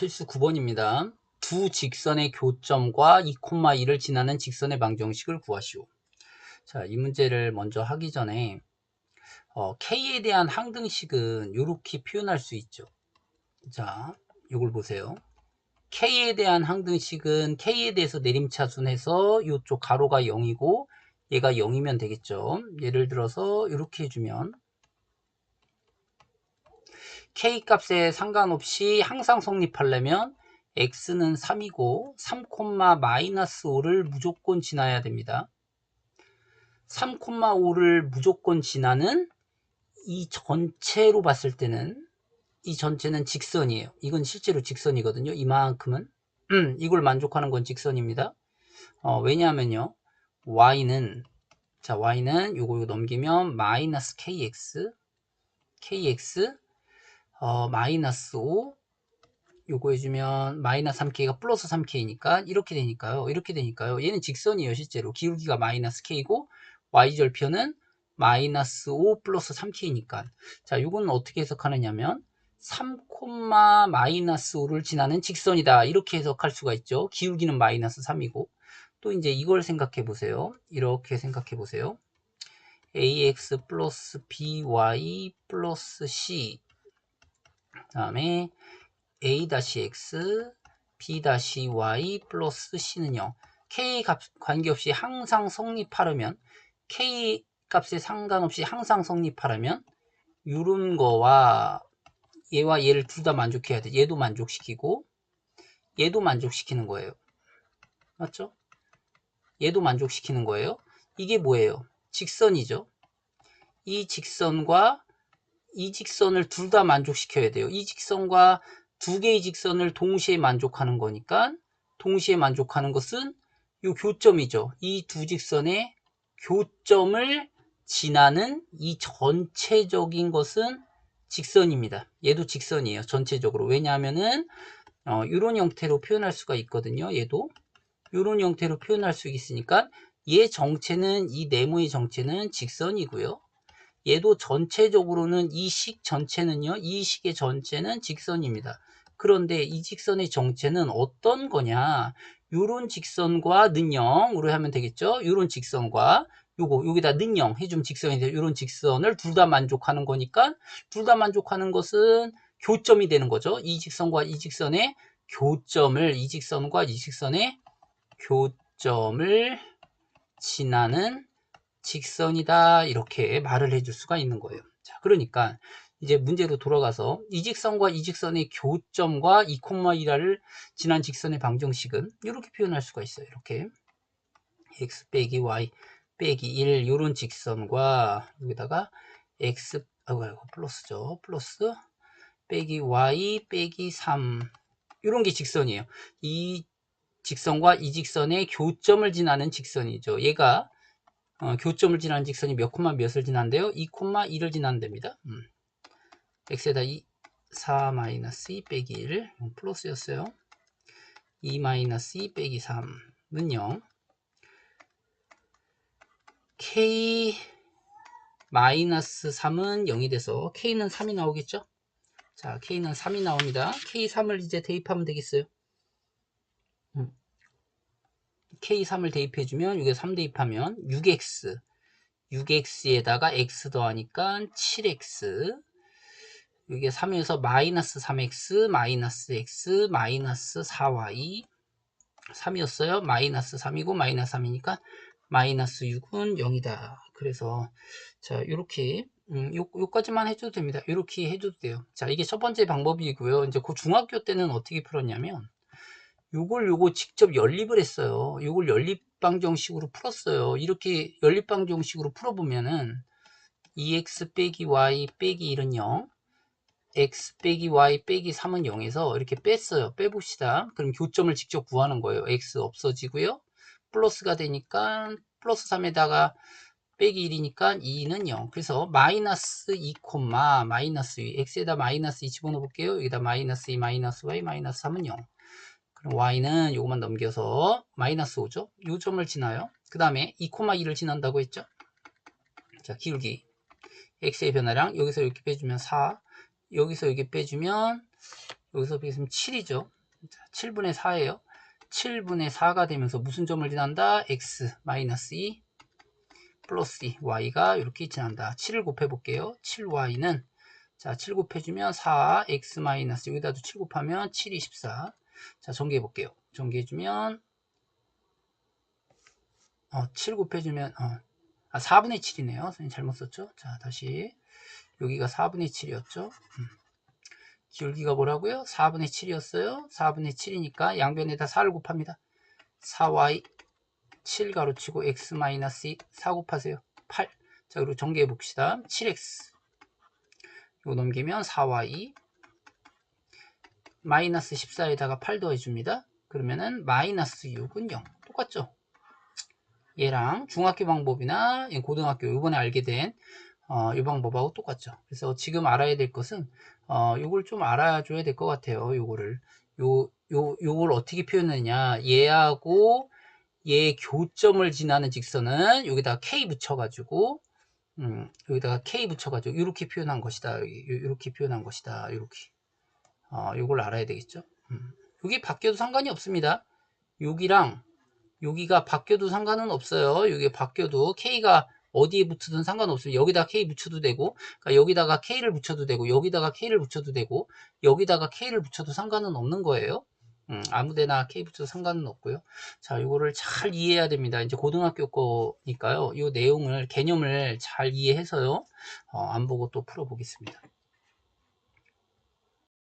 필수 9번입니다. 두 직선의 교점과 2,2를 지나는 직선의 방정식을 구하시오. 자, 이 문제를 먼저 하기 전에 어, K에 대한 항등식은 이렇게 표현할 수 있죠. 자, 이걸 보세요. K에 대한 항등식은 K에 대해서 내림차순해서 이쪽 가로가 0이고 얘가 0이면 되겠죠. 예를 들어서 이렇게 해주면 K 값에 상관없이 항상 성립하려면 X는 3이고 3, 마이너스 5를 무조건 지나야 됩니다. 3,5를 무조건 지나는 이 전체로 봤을 때는 이 전체는 직선이에요. 이건 실제로 직선이거든요. 이만큼은 음, 이걸 만족하는 건 직선입니다. 어, 왜냐하면요. y는 자 y는 요거, 요거 넘기면 마이너스 kx kx 어, 마이너스 5 요거 해주면 마이너스 3k가 플러스 3k니까 이렇게 되니까요. 이렇게 되니까요. 얘는 직선이에요. 실제로. 기울기가 마이너스 k고 y절편은 마이너스 5 플러스 3k니까. 자 이거는 어떻게 해석하느냐면 3, 마이너스 5를 지나는 직선이다. 이렇게 해석할 수가 있죠. 기울기는 마이너스 3이고. 또 이제 이걸 생각해 보세요. 이렇게 생각해 보세요. ax 플러스 by 플러스 c 다음에 a-x b-y 플러스 c는요 k 값 관계없이 항상 성립하려면 k 값에 상관없이 항상 성립하려면 이런 거와 얘와 얘를 둘 다 만족해야 돼. 얘도 만족시키고 얘도 만족시키는 거예요. 맞죠? 얘도 만족시키는 거예요. 이게 뭐예요? 직선이죠. 이 직선과 이 직선을 둘 다 만족시켜야 돼요. 이 직선과 두 개의 직선을 동시에 만족하는 거니까 동시에 만족하는 것은 이 교점이죠. 이 두 직선의 교점을 지나는 이 전체적인 것은 직선입니다. 얘도 직선이에요. 전체적으로. 왜냐하면은 어, 이런 형태로 표현할 수가 있거든요. 얘도 이런 형태로 표현할 수 있으니까 얘 정체는 이 네모의 정체는 직선이고요. 얘도 전체적으로는 이 식 전체는요. 이 식의 전체는 직선입니다. 그런데 이 직선의 정체는 어떤 거냐? 요런 직선과 는영으로 하면 되겠죠. 요런 직선과 요거 여기다 는영 해주면 직선인데 요런 직선을 둘 다 만족하는 거니까 둘 다 만족하는 것은 교점이 되는 거죠. 이 직선과 이 직선의 교점을 이 직선과 이 직선의 교점을 지나는 직선이다 이렇게 말을 해줄 수가 있는 거예요. 자, 그러니까 이제 문제로 돌아가서 이 직선과 이 직선의 교점과 2,2를 지난 직선의 방정식은 이렇게 표현할 수가 있어요. 이렇게 x 빼기 y 빼기 1 이런 직선과 여기다가 x 아이고 플러스죠. 플러스 빼기 y 빼기 3 이런 게 직선이에요. 이 직선과 이 직선의 교점을 지나는 직선이죠. 얘가 어, 교점을 지나는 직선이 몇 콤마 몇을 지난대요? 2,2를 지난답니다. 음. x에다 2, 4 마이너스 2 빼기 1 플러스였어요. 2 마이너스 2 빼기 3는 0 k 마이너스 3은 0이 돼서 k는 3이 나오겠죠? 자, k는 3이 나옵니다. k3을 이제 대입하면 되겠어요. 음. K3을 대입해주면 여기 3 대입하면 6x 6x에다가 x 더하니까 7x 이게 3에서 마이너스 3x, 마이너스 x, 마이너스 4y 3이었어요. 마이너스 3이고 마이너스 3이니까 마이너스 6은 0이다. 그래서 자 이렇게 음, 요, 요까지만 해줘도 됩니다. 이렇게 해줘도 돼요. 자 이게 첫 번째 방법이고요. 이제 그 중학교 때는 어떻게 풀었냐면 요걸 요거 직접 연립을 했어요. 요걸 연립 방 정식으로 풀었어요. 이렇게 연립 방 정식으로 풀어보면은 2x 빼기 y 빼기 1은 0 x 빼기 y 빼기 3은 0에서 이렇게 뺐어요. 빼봅시다. 그럼 교점을 직접 구하는 거예요. x 없어지고요. 플러스가 되니까 플러스 3에다가 빼기 1이니까 2는 0. 그래서 마이너스 2, 마이너스 2. x에다 마이너스 2 집어넣어 볼게요. 여기다 마이너스 2, 마이너스 y, 마이너스 3은 0. 그럼 y는 요것만 넘겨서 마이너스 5죠. 요 점을 지나요. 그 다음에 2, 2를 지난다고 했죠. 자, 기울기. x의 변화량 여기서 이렇게 빼주면 4. 여기서 여기 빼주면 여기서 보겠으면 7이죠. 7분의 4예요. 7분의 4가 되면서 무슨 점을 지난다? x 마이너스 2 플러스 2 y가 이렇게 지난다. 7을 곱해 볼게요. 7y는 자, 7 곱해주면 4, x 마이너스 여기다 도 7 곱하면 7, 24. 자, 전개해 볼게요. 전개해 주면 어, 7 곱해주면 어, 아, 4분의 7이네요. 선생님 잘못 썼죠? 자, 다시 여기가 4분의 7이었죠? 음. 기울기가 뭐라고요? 4분의 7이었어요. 4분의 7이니까 양변에다 4를 곱합니다. 4y 7 가로치고 x 마이너스 2 4 곱하세요. 8. 자, 그리고 전개해 봅시다. 7x 이거 넘기면 4y 마이너스 14에다가 8 더해줍니다. 그러면은 마이너스 6은 0. 똑같죠? 얘랑 중학교 방법이나 고등학교 이번에 알게 된 어, 이 방법하고 똑같죠. 그래서 지금 알아야 될 것은 어, 요걸 좀 알아줘야 될 것 같아요. 요거를 요, 요, 요걸 어떻게 표현하느냐 얘하고 얘 교점을 지나는 직선은 여기다가 K 붙여가지고 음, 여기다가 K 붙여가지고 이렇게 표현한 것이다. 이렇게 표현한 것이다. 이렇게 어, 요걸 알아야 되겠죠. 음. 여기 바뀌어도 상관이 없습니다. 여기랑 여기가 바뀌어도 상관은 없어요. 여기 바뀌어도 K가 어디에 붙든 상관없어요. 여기다 K 붙여도 되고, 그러니까 여기다가 K를 붙여도 되고, 여기다가 K를 붙여도 되고, 여기다가 K를 붙여도 상관은 없는 거예요. 음, 아무데나 K 붙여도 상관은 없고요. 자, 이거를 잘 이해해야 됩니다. 이제 고등학교 거니까요. 이 내용을 개념을 잘 이해해서요. 어, 안 보고 또 풀어보겠습니다.